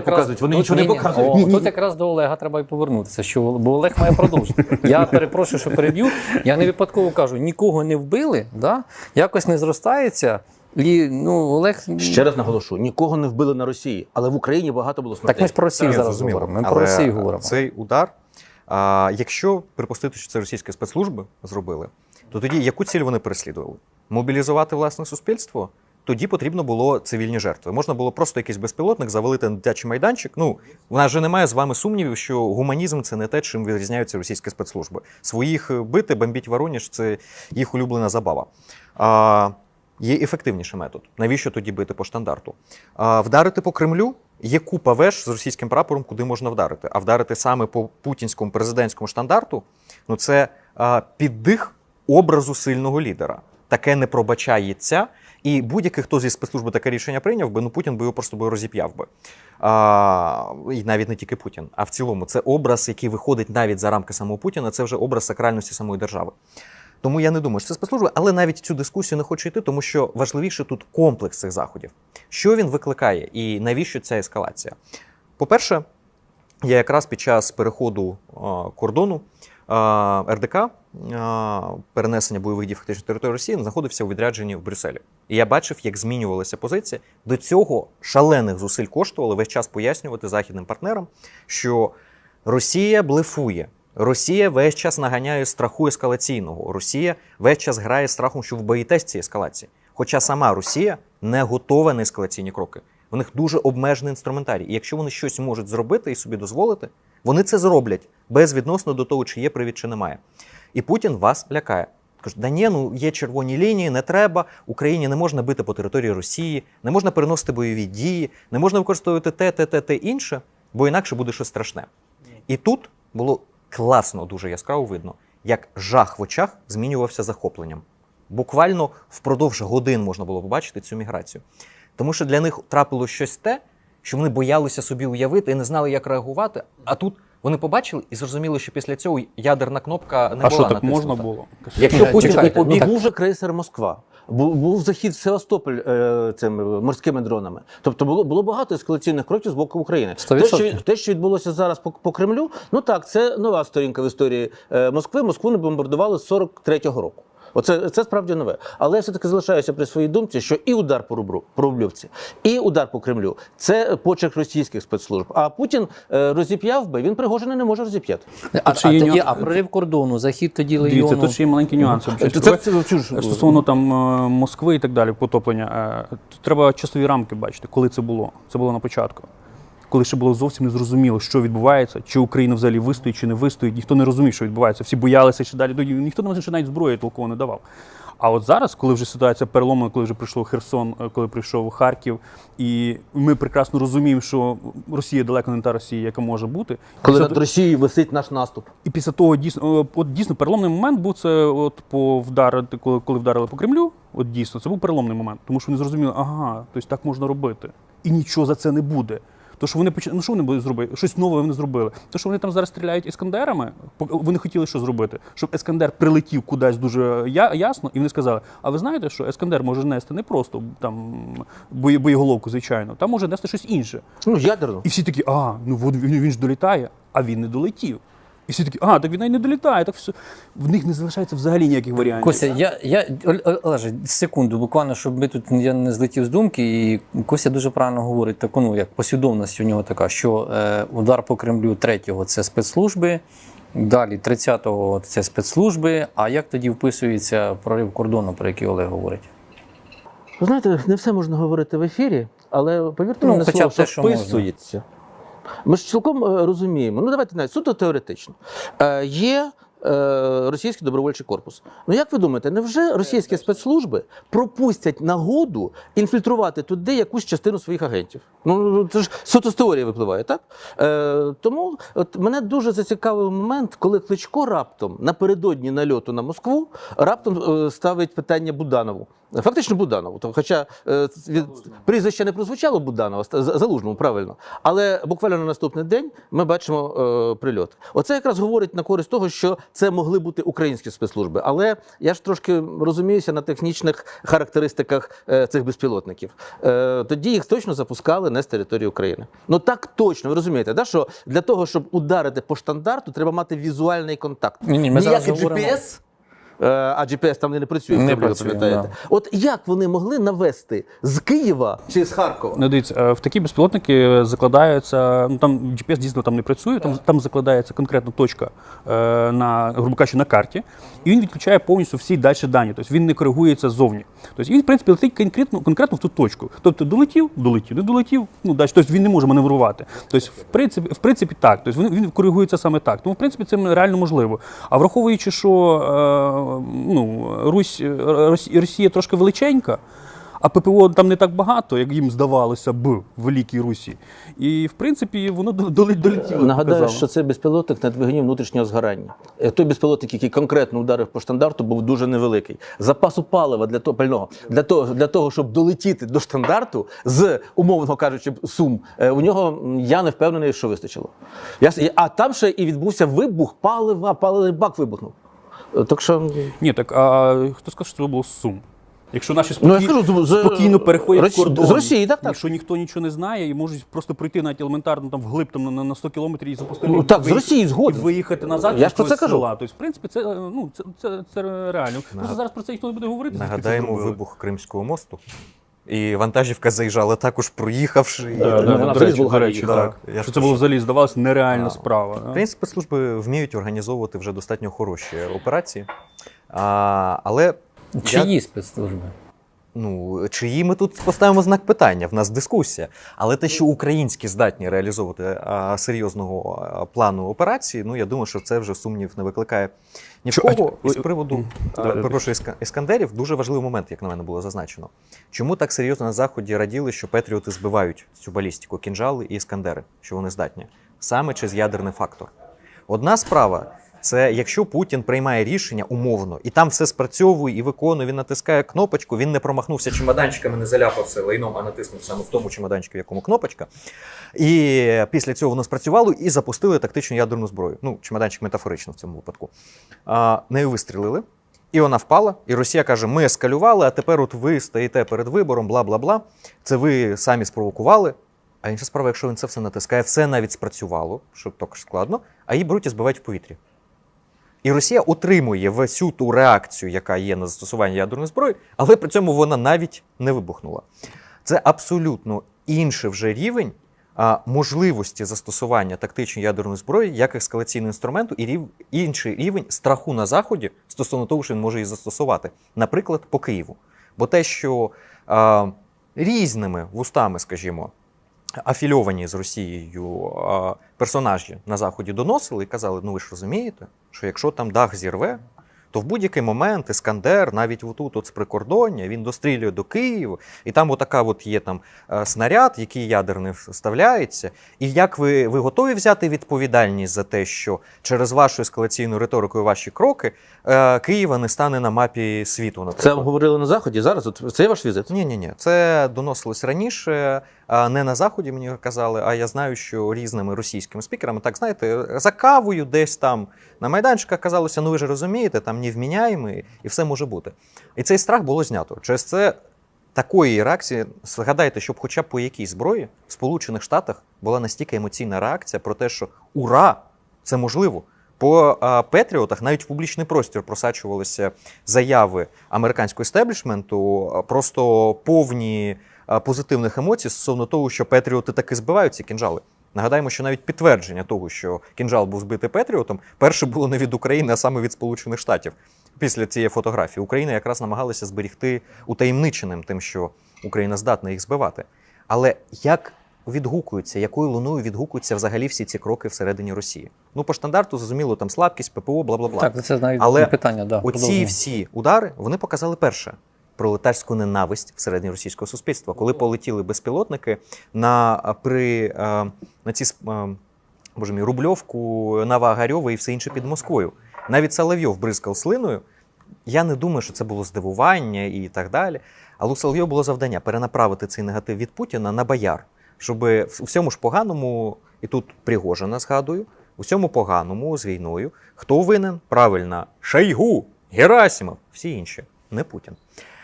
показують, вони тут- нічого не показують. О, Ні, ні. Тут якраз до Олега треба і повернутися, що бо Олег має продовжити. Я перепрошую, що переб'ю. Я не випадково кажу, нікого не вбили, да? якось не зростається. І ну, Олег. Ще раз наголошу: нікого не вбили на Росії, але в Україні багато було смертей. Так ми ж про Росію зараз зрозуміло. говоримо. Ми Але про Росію говоримо. Цей удар, а, якщо припустити, що це російські спецслужби зробили, то тоді яку ціль вони переслідували? Мобілізувати власне суспільство? Тоді потрібно було цивільні жертви. Можна було просто якийсь безпілотник завалити на дитячий майданчик. Ну, у нас же немає з вами сумнівів, що гуманізм це не те, чим відрізняються російські спецслужби. Своїх е, бити, бомбіть Воронеж це їх улюблена забава. А, є ефективніший метод. Навіщо тоді бити по штандарту? А, вдарити по Кремлю є купа веж з російським прапором, куди можна вдарити. А вдарити саме по путінському президентському штандарту ну це а, піддих образу сильного лідера. Таке не пробачається. І будь-який, хто зі спецслужби таке рішення прийняв би, ну Путін би його просто би розіп'яв би. А, і навіть не тільки Путін, а в цілому це образ, який виходить навіть за рамки самого Путіна, це вже образ сакральності самої держави. Тому я не думаю, що це спецслужби, але навіть цю дискусію не хочу йти, тому що важливіше тут комплекс цих заходів. Що він викликає і навіщо ця ескалація? По-перше, я якраз під час переходу кордону РДК перенесення бойових дій фактично на територію Росії знаходився у відрядженні в Брюсселі. І я бачив, як змінювалася позиція. До цього шалених зусиль коштувало весь час пояснювати західним партнерам, що Росія блефує. Росія весь час наганяє страху ескалаційного. Росія весь час грає страхом, що ви боїтесь цієї ескалації. Хоча сама Росія не готова на ескалаційні кроки. У них дуже обмежений інструментарій. І якщо вони щось можуть зробити і собі дозволити, вони це зроблять безвідносно до того, чи є привід, чи немає. І Путін вас лякає. Каже, да ні, ну є червоні лінії, не треба. Україні не можна бити по території Росії, не можна переносити бойові дії, не можна використовувати те, те, те, те інше, бо інакше буде щось страшне. І тут було класно, дуже яскраво видно, як жах в очах змінювався захопленням. Буквально впродовж годин можна було побачити цю міграцію. Тому що для них трапило щось те, що вони боялися собі уявити і не знали, як реагувати. А тут вони побачили і зрозуміли, що після цього ядерна кнопка не А була що так натиснута. можна було? Якщо Путін чекайте, побіг, ну був вже крейсер Москва. Був, був захід в Севастополь е, цими морськими дронами. Тобто було, було багато ескалаційних кроків з боку України. Те що, те, що відбулося зараз по, по Кремлю, ну так, це нова сторінка в історії е, Москви. Москву не бомбардували з 43-го року. Оце це справді нове. Але я все-таки залишаюся при своїй думці, що і удар по рубру по рублівці, і удар по Кремлю це почерк російських спецслужб. А Путін е, розіп'яв би, він Пригожина не може розіп'яти. А, а, є нюанс. а прорив кордону, захід тоді Дивіться, легіону. тут ще є маленький нюанс. Це, це, це, це Стосовно там е, Москви і так далі, потоплення, е, треба часові рамки бачити, коли це було. Це було на початку. Коли ще було зовсім незрозуміло, що відбувається, чи Україна взагалі вистоїть, чи не вистоїть. Ніхто не розумів, що відбувається. Всі боялися ще далі. Ніхто нам ще навіть зброї толково не давав. А от зараз, коли вже ситуація переломана, коли вже прийшов Херсон, е, коли прийшов Харків, і ми прекрасно розуміємо, що Росія далеко не та Росія, яка може бути. коли Це- над Росією висить наш наступ. і після того дійсно, от дійсно переломний момент був це от по вдарити, коли, коли вдарили по Кремлю. От дійсно, це був переломний момент, тому що вони зрозуміли, ага, тобто так можна робити. І нічого за це не буде. То, що вони поч... ну що вони були зробити? Щось нове вони зробили. То, що вони там зараз стріляють іскандерами, вони хотіли що зробити? Щоб ескандер прилетів кудись дуже я... ясно, і вони сказали: а ви знаєте, що ескандер може нести не просто там бої... боєголовку, звичайно, там може нести щось інше. Ну, ядерно. І всі такі, а, ну він, він ж долітає, а він не долетів. І всі такі, а, так він навіть не долітає, так все. В них не залишається взагалі ніяких варіантів. Костя, я, я Олеже, секунду, буквально, щоб ми тут я не злетів з думки. І Костя дуже правильно говорить, таку, ну, як послідовність у нього така, що е, удар по Кремлю 3-го це спецслужби, далі 30-го це спецслужби. А як тоді вписується прорив кордону, про який Олег говорить? Ви знаєте, не все можна говорити в ефірі, але повірте Ну, мені хоча слово, те, що що можна. Ми ж цілком е, розуміємо. Ну, давайте навіть суто теоретично. Е, є російський добровольчий корпус. Ну як ви думаєте, невже російські спецслужби пропустять нагоду інфільтрувати туди якусь частину своїх агентів? Ну це ж суто з теорії випливає, так? Е, тому от мене дуже зацікавив момент, коли Кличко раптом напередодні нальоту на Москву раптом е, ставить питання Буданову. Фактично Буданову. То, хоча е, від, прізвище не прозвучало Буданова, Залужному, правильно. Але буквально на наступний день ми бачимо е, прильот. Оце якраз говорить на користь того, що це могли бути українські спецслужби. Але я ж трошки розуміюся на технічних характеристиках е, цих безпілотників. Е, тоді їх точно запускали не з території України. Ну так точно, ви розумієте, да, що для того, щоб ударити по штандарту, треба мати візуальний контакт. Ні, ні, ми зараз Ніякий говоримо- GPS, а GPS там не працює, Не працює, пам'ятаєте. От як вони могли навести з Києва чи з Харкова? Ну, дивіться, е, в такі безпілотники закладаються. Ну там GPS дійсно там не працює, там, там закладається конкретна точка е, на, грубо кажучи, на карті, і він відключає повністю всі далі дані. Тобто він не коригується ззовні. Тобто він, в принципі, летить конкретно, конкретно в ту точку. Тобто долетів, долетів, не долетів, ну далі. Тобто він не може маневрувати. Тобто, в принципі, в принципі, так. Тобто він, він коригується саме так. Тому, в принципі, це реально можливо. А враховуючи, що е, ну, Русь, Росія трошки величенька. А ППО там не так багато, як їм здавалося б в Великій Русі. І в принципі воно до- долетіло. Нагадаю, показало. що це безпілотник на двигуні внутрішнього згорання. Е, Той безпілотник, який конкретно ударив по штандарту, був дуже невеликий. Запасу палива для того пального для того, для того, щоб долетіти до штандарту з умовно кажучи, сум, е, у нього я не впевнений, що вистачило. Я, а там ще і відбувся вибух палива, паливний бак вибухнув. Так що Ні, так а хто сказав, що це було з сум? Якщо наші Ну, я спокій... скажу, з- спокійно переходять Росі- кордон, з Росії, так, так. якщо ніхто нічого не знає і можуть просто прийти навіть елементарно там вглиб там, на, на 100 кілометрів і запустити Ну, і так, з виїхати- Росії згоден. і виїхати назад. Я ж про це якогось кажу. Села. Тобто, в принципі, це, е, ну, це, це, це реально. Просто зараз про це ніхто не буде говорити. звідки це Нагадаємо зробили. вибух Кримського мосту. І вантажівка заїжджала також проїхавши. І- да, Ну, да, вона до взагалі речі, з Болгарії до речі, так. Я Що ж це було взагалі здавалося нереальна Да. справа. В да. принципі, служби вміють організовувати вже достатньо хороші операції. А, але Чиї спецслужби? Ну, чиї ми тут поставимо знак питання, в нас дискусія. Але те, що українські здатні реалізовувати а, серйозного а, плану операції, ну я думаю, що це вже сумнів не викликає ні в кого. І з приводу м, а, перепрошую, іскандерів, дуже важливий момент, як на мене було зазначено. Чому так серйозно на заході раділи, що патріоти збивають цю балістику, кінжали і іскандери, що вони здатні, саме через ядерний фактор. Одна справа. Це якщо Путін приймає рішення умовно, і там все спрацьовує і виконує, він натискає кнопочку, він не промахнувся чемоданчиками, не заляпався лайном, а натиснув саме в тому чемоданчику, в якому кнопочка. І після цього воно спрацювало і запустили тактичну ядерну зброю. Ну, чемоданчик метафорично в цьому випадку. А, нею вистрілили, і вона впала. І Росія каже: ми ескалювали, а тепер от ви стоїте перед вибором, бла бла бла. Це ви самі спровокували. А інша справа, якщо він це все натискає, все навіть спрацювало, що також складно, а її беруть і збивають в повітрі. І Росія отримує всю ту реакцію, яка є на застосування ядерної зброї, але при цьому вона навіть не вибухнула. Це абсолютно інший вже рівень можливості застосування тактичної ядерної зброї як ескалаційного інструменту, і рів, інший рівень страху на заході стосовно того, що він може її застосувати, наприклад, по Києву. Бо те, що а, різними вустами, скажімо, афільовані з Росією персонажі на заході доносили і казали: ну ви ж розумієте, що якщо там дах зірве, то в будь-який момент Іскандер, навіть отут, от з прикордоння, він дострілює до Києва, і там отака от є там е, снаряд, який ядерний вставляється. І як ви, ви готові взяти відповідальність за те, що через вашу ескалаційну риторику і ваші кроки е, Києва не стане на мапі світу? це Наприклад? говорили на заході. Зараз от це ваш візит. Ні, ні, ні. Це доносилось раніше, не на заході мені казали. А я знаю, що різними російськими спікерами, так знаєте, за кавою десь там на майданчиках казалося, ну ви ж розумієте, там невміняємо, і все може бути. І цей страх було знято. Через це такої реакції, згадайте, щоб хоча б по якійсь зброї в Сполучених Штатах була настільки емоційна реакція про те, що ура! Це можливо. По Петріотах навіть в публічний простір просачувалися заяви американського естеблішменту, просто повні позитивних емоцій стосовно того, що Петріоти таки збивають ці кінжали. Нагадаємо, що навіть підтвердження того, що кінжал був збитий Петріотом, перше було не від України, а саме від Сполучених Штатів. Після цієї фотографії Україна якраз намагалася зберігти утаємниченим тим, що Україна здатна їх збивати. Але як відгукуються, якою луною відгукуються взагалі всі ці кроки всередині Росії? Ну, по стандарту, зрозуміло, там слабкість, ППО, бла бла бла. Так, це навіть Але питання, да, Оці всі удари вони показали перше пролетарську ненависть всередині російського суспільства, коли полетіли безпілотники на при на ці а, боже мій, Рубльовку, Новоогарьове і все інше під Москвою. Навіть Соловйов бризкав слиною. Я не думаю, що це було здивування і так далі. Але у Соловйова було завдання перенаправити цей негатив від Путіна на бояр, щоб у всьому ж поганому, і тут Пригожина згадую, У всьому поганому з війною. Хто винен? Правильно, Шойгу, Герасимов, всі інші, не Путін.